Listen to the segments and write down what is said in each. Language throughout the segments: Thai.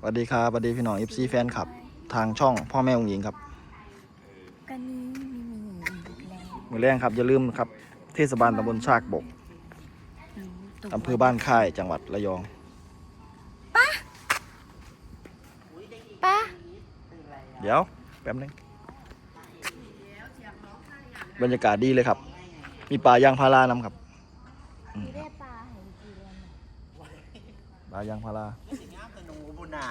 สวัสดีครับสวัสดีพี่น้อง FC แฟนคลับ ทางช่องพ่อแม่องหญิงครับกันนี้มีมีแล้วมือแรงครับอย่าลืมครับ เทศบาลตำบลชากบกรู้ตัวอำเภอบ้านค่ายจังหวัดระยองป้าเดี๋ยวแป๊บนึงบรรยากาศดีเลยครับ มีป่ายางพารานำครับอืมไม่ได้ปลาเห็นกี่เดือนป่ายางพาราสิงามแต่ห นูบุญนา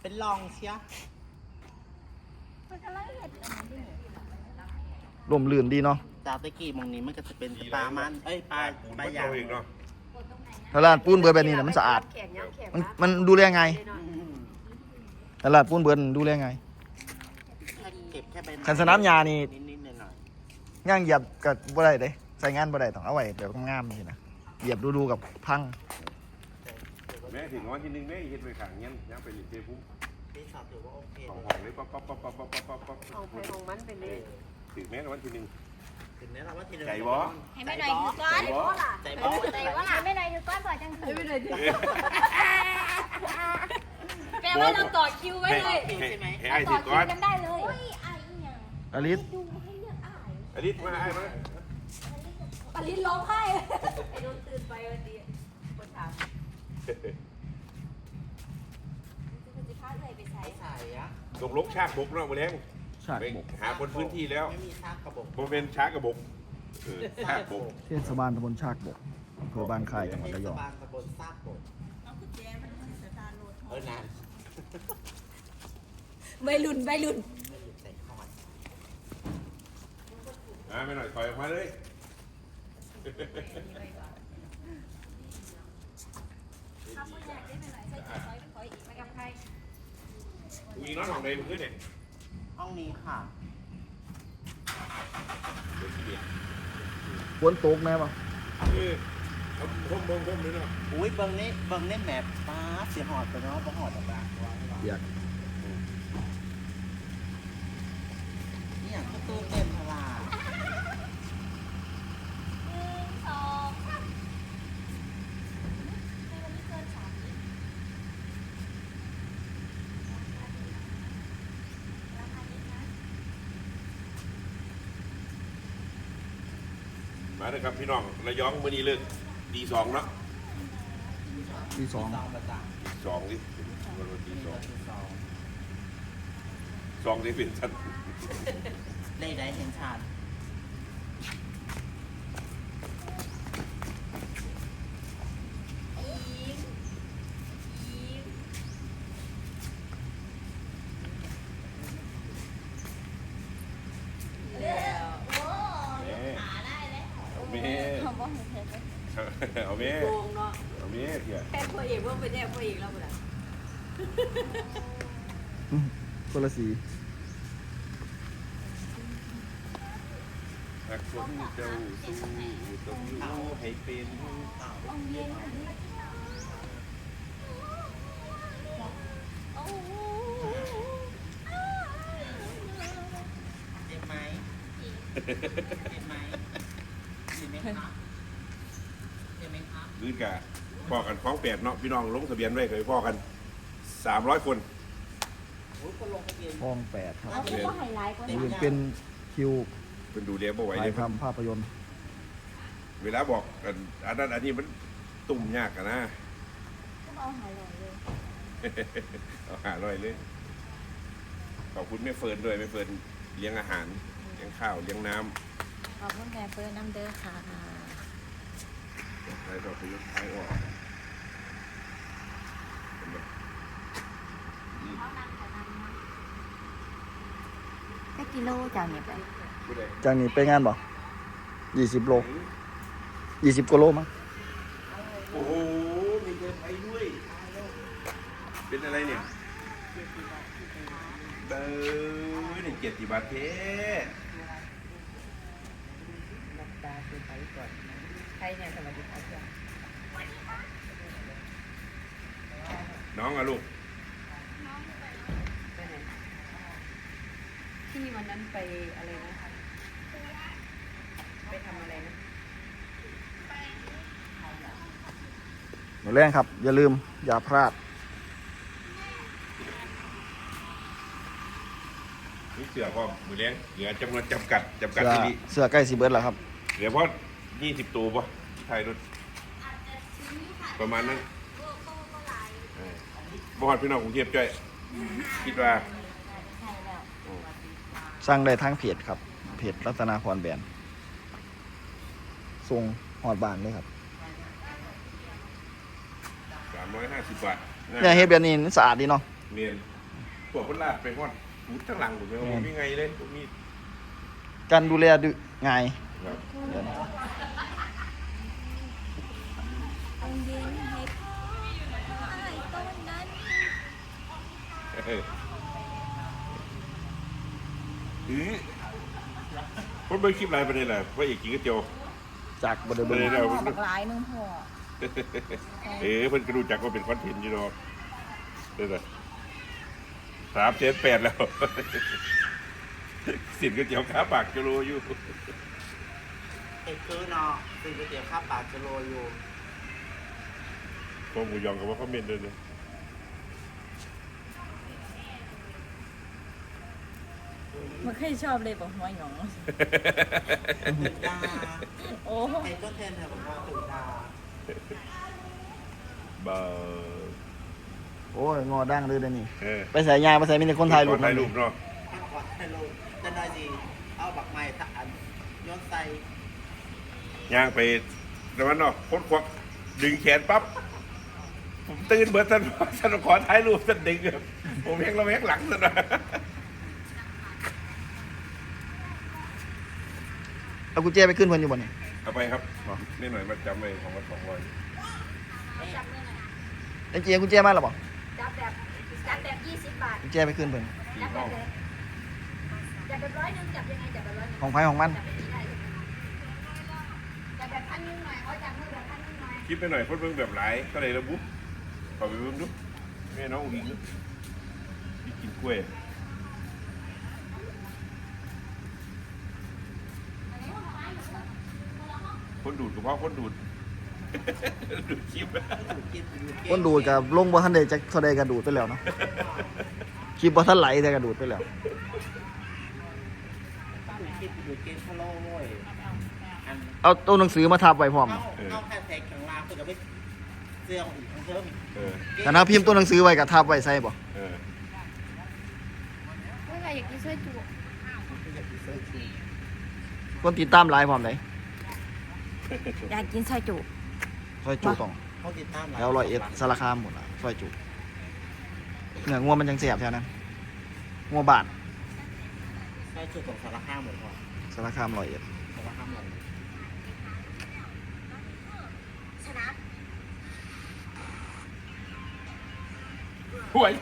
เป็นลองเชียมันกำลังเห็ดอันนั้นดิร่มรื่นดีเนาะจากตะกี้มองนี้มันก็จะเป็นปลามันเอ้ยปลาปลายางเองเนาะถ้าลาดปูนเบิร์แบบนี้นะมันสะอาดมันมันดูแลไงอืมถ้าลาดปูนเบิร์ดูแลไงแค่เก็บแค่ใบไม้คันสนามหญ้านี่ นิดๆหน่อยย่างเหยียบกับบ่ได้เด้ใส่งานบ่ได้ต้องเอาไว้แบบงามๆนี่นะเหยียบดูๆกับพัง แม่ถึงวันที่หนึ่งแม่เฮ็ดไปขังเงี้ยย่างไปลิเทพุ่มๆพี่สอบถือว่าโอเคสองห้องเลยป๊อปป๊อปป๊อปป๊อปป๊อปป๊อปป๊อปเอาไปของมันไปเลยถึงแม่วันที่หนึ่งถึงแม้เราว่าทีเดียวใจบ่ให้ไม่หน่อยถือก้อนใจบ่ใจว่าให้ไม่หน่อยถือก้อนบ่จังถือไม่เลยแปลว่าเราต่อคิวไว้เลยใช่ไหมให้ไอ้ถือก้อนกันได้เลยไอ้ยังอลิสดูให้เลือกอ้ายอลิศมาไอ้มาปลินร้องไห้ไอ้โดนตื่นไปวันดีคนถาม คุณจะพาเลยไปใช้ใส่อะตกลงชากบกเนาะมาแล้วชากไปบกหาคนพื้นที่แล้วไม่มีซากกระบอกโมเมนชากกระบกเออชากบกเทศบาลตำบลชากบกอำเภอบ้านค่ายจังหวัดระยอง เทศบาลตำบลซากบกเออนานใบรุ่นใบรุ่นไม่หยุดใส่คอนอ่าไม่หน่อยถอยออกมาเลยถ้าผู้อยากได้ไม่ไหวใส่ใจซอยขออีกไปกับใคร อุ้ยน้องของใดมันขึ้นเนี่ยห้องนี้ค่ะเดี๋ยวสิเดียวฝนตกแม่ปะเออเอาพ่มพ่มพ่มเลยเนาะอุ้ยเบิ้งนี่เบิ้งนี่แมปป้าเสียหอดไปเนาะบ่หอดต่างๆวางไว้อยากนี่อย่างก็ตู้เต็มพลา หนึ่งสองสามในวันนี้เกินสามนิดราคานิดนะ มา เลยครับพี่น้องระยองมื้อนี้เลิกดีสองเนาะที่สองซองประจดีสองดิวันวันำดีนี่สองก็คือซองสองที่เป็นชั้น ได้ได้เห็นชัดอีมอีมเลือกโอ้ แม่ หาได้แล้ว เอาแม่ เขาบอกเห็นเลย เอาแม่โกงเนาะเอาแม่เพี่ยแค่พ่อเอกว่าเป็นแน่พ่อเอกแล้วหมดแล้วอืมคนละสีหักคนเจ้าสู้ต้องอยู่ให้เป็นองเย็นอันนี้โอ้โหเจ็บไหมเจ็บไหมเจ็บไหมคะ เจ็บไหมคะรื้อกะพอกันคล้องแปดเนาะพี่น้องลงทะเบียนไว้เคยพอกันสามร้อยคน โอ้ยคนลงทะเบียนห้องแปดครับเอาที่ก็ไฮไลท์กว่านี่นี้เป็นคิวเป็นดูแลบ่ไหวถ่าเลยยทำภาพยนตร์ เวลาบอกกันอันนั้นอันนี้มันตุ่มยากกันนะ ก็เอาไฮไลท์เลย เอาหาร่อยเลย ขอบคุณแม่เฟิร์นด้วยแม่เฟิร์นเลี้ยงอาหาร เลี้ยงข้าว เลี้ยงน้ขอบคุณแม่เฟิร์นน้ำเด้อค่ะำอะไรต่อไปยกท้ายออกเห็นไหมนี่แค่กิโลจากเนี่ยไปผู้ใดจากนี้ไปงานบ่ยี่สิบโลยี่สิบกว่าโลมั้งโอ้โห มีเงินไทยด้วย เป็นอะไรเนี่ยเบอร์นี่เกียรติบัตรเทนักดาคือไปก่อนใครเนี่ยสวัสดีครับน้องอะลูก ไปไหนที่วันนั้นไปอะไรนะ ไปทำอะไรนะ หมดแรงครับ อย่าลืม อย่าพลาดเสือพ่อมือเลี้ยงเหลือจำนวนจำกัดจำกัดที่นี้เสือใกล้สีเบิร์ดแล้วครับ เหลือพ่อ ยี่สิบตัวป่ะไทยรถประมาณนั้นเออบอดพี่น้องกรุงเทพจ้อยคิดว่าสั่งได้ทางเพจครับ เพจรัตนาพรแบรนด์ส่งหอดบานเลยครับสามร้อยห้าสิบบาทเนี่ยเฮ็ดแบบนี้สะอาดดีเนาะเมียนพวกคนลาดไปฮอดหูทั้งหลังผมเลยแม่นมีไงเลยมีการดูแลดูง่าย ครับเดี๋ยวนะองค์ยิ้มให้พ่อไอ้ต้นนั้นเออหือคนเบิ่งคลิปอะไรไปเนี่ยแหละว่าอีกกินก๋วยเตี๋ยว จากบริเวบ่ณได้พ่อบักหลายนึงพ่อเอ๋เพิ่นก็รู้จักว่าเป็นคอนเทนต์อยู่เนาะเด้อนะสามเจ็ดแปดแล้ว สินก๋วยเตี๋ยวขาปากจะโลอยู่ เอ็กคือเนาะซื้อก๋วยเตี๋ยวข้าวปลาจะโรยอยู่พวกหมูยองกับว่าคอมเมนต์ด้วยเนี่ยมันเคยชอบเลยบอกหัวหยองถึงดาโอ้ไอ้ต้นแทนเนี่ยผมว่าถึงดาบาโอ้ยงอดังเลยเดี๋ยวนี้เออไปใส่ยาไปใส่มีแต่คนถ่ายรูปถ่ายรูปเนาะ ถ้าขอให้ลงจะได้ดีเอาบักไม้ถ้าอันย้อนใส่ ย่างไปแล้วมันเนาะพ้นควักดึงแขนปั๊บผมตื่นเบิดท่านท่านขอถ่ายรูปท่านดึงครับผมแหงเราแหงหลังท่านนะเอากุญแจไปขึ้นเพิ่นอยู่บ่เนี่ยเอาไปครับนี่หน่อยมาจำไว้ของวัดสองร้อยจับเงินหน่อยไอ้เจียกุญแจมาแล้วบ่จับแบบจับแบบยี่สิบบาทกุญแจไปขึ้นเพิ่นจับแบบไหนจับแบบร้อยหนึงจับยังไงจับแบบร้อยหนึงของไผของมัน จับแบบนี้ได้ใช่ไหมจับแบบพันหนึงหน่อยเขาจับมือแบบพันหนึงหน่อยคิดไปหน่อยพ้นเบิ่งแบบหลายก็เลยระบุขอไปเบิ่งดูแม่น้องอิงที่กินกล้วยคนดูดกับพ่อคนดูดดูดคลิปถูกกินอยู่เก่งคนดูดกับลงบ่ทันได้จักเท่าใดก็ดูดไปแล้วเนาะคลิปบ่ทันไหลแต่ก็ดูดไปแล้วถูกกินอยู่เก่งพะโล้โว้ย อันเอาตัวหนังสือมาทับไว้พร้อม เข้าเข้าแค่แท็กข้างล่างเพื่อจะไปเสื้อของอีกของเพิ่มอีกเออกันถ้าพิมพ์ตัวหนังสือไว้ก็ทับไว้ใส่บ่เออเมื่อไหร่อยากกินเสื้อจุกคนติดตามหลายพร้อมได้อยากกินซอยจุซอยจุต้องเขาติดตามหาแล้วร้อยเอ็ดสารคามหมดอะซอยจุเนื้องัวมันจังแสบแถวนั้นงัวบาทใช่จุดของสารข้ามหมดพอสารคามร้อยเอ็ดสารข้ามหมด ชนะ หวย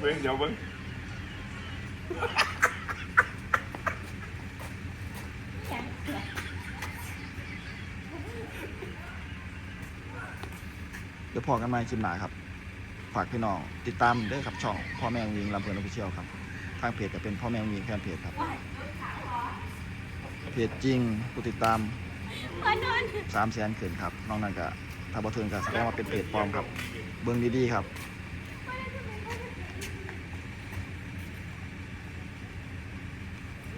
เบิ่งเดี๋ยวเบิ่งเดี๋ยวพอกันใหม่คลิปหนาครับ ฝากพี่น้องติดตามด้วยครับช่องพ่อแม่วิงลำเพลินออฟฟิเชียลครับ ทางเพจจะเป็นพ่อแม่วิงแฟนเพจครับ เพจจริงผู้ติดตามสามแสนขึ้นครับ น้องนั่นก็ถ้าบ่ถึงก็แสดงว่าเป็นเพจปลอมครับ เบิ่งดีๆครับ